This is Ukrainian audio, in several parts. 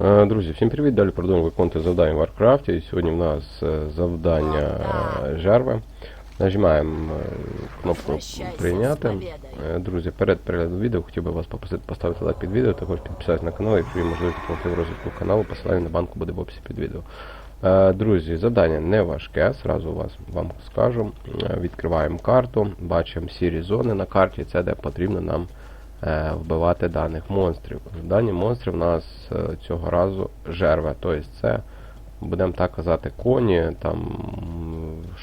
Е, Друзі, всім привіт! Далі продовжуємо виконувати завдання в Warcraft. І сьогодні в нас е, завдання жерви. Нажимаємо е, кнопку прийняти. Друзі, перед переглядом відео хотів би вас попросити поставити лайк під відео, також підписатися на канал, якщо є можливість допомогти в розвитку каналу, посилання на банку буде в описі під відео. Друзі, завдання не важке, зразу вас вам скажу. Відкриваємо карту, бачимо сірі зони на карті, це де потрібно нам вбивати даних монстрів. Дані монстри в нас е, цього разу жерве, тобто це, будемо так казати, коні, там,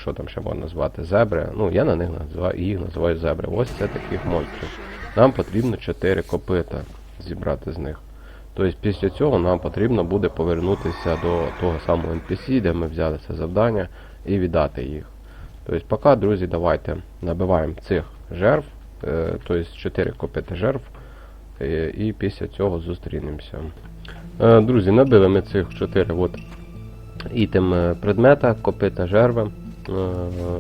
що там ще можна назвати, зебри. Ну, я на них називаю, їх називаю зебри. Ось це таких монстрів. Нам потрібно 4 копита зібрати з них. Тобто після цього нам потрібно буде повернутися до того самого NPC, де ми взяли це завдання, і віддати їх. Тобто, поки, друзі, давайте набиваємо цих жерв, е, тобто 4 копити жерв, е, і після цього зустрінемося. Е, Друзі, набили ми цих 4 от ітем е, предмета, копита жерви,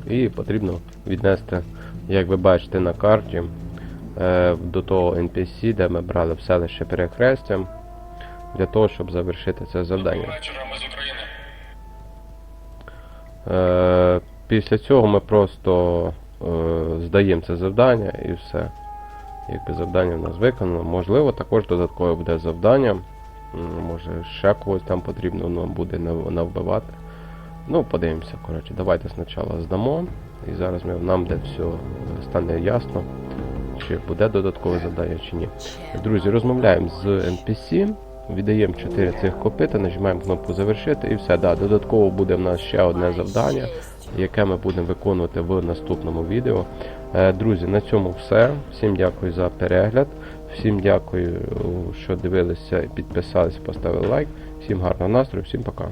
е, і потрібно віднести, як ви бачите на карті, е, до того NPC, де ми брали в селище перехрестя, для того, щоб завершити це завдання. Е, Після цього ми просто е, здаємо це завдання і все. Якби завдання в нас виконано. Можливо, також додаткове буде завдання. Може ще когось там потрібно нам буде навбивати. Ну, подивимося, коротше. Давайте спочатку здамо. І зараз ми, нам де все стане ясно, чи буде додаткове завдання, чи ні. Друзі, розмовляємо з NPC, віддаємо 4 цих копита, нажимаємо кнопку завершити і все. Да, додатково буде в нас ще одне завдання, яке ми будемо виконувати в наступному відео. Е, Друзі, на цьому все. Всім дякую за перегляд. Всім дякую, що дивилися, підписалися, поставили лайк. Всім гарного настрою, всім пока.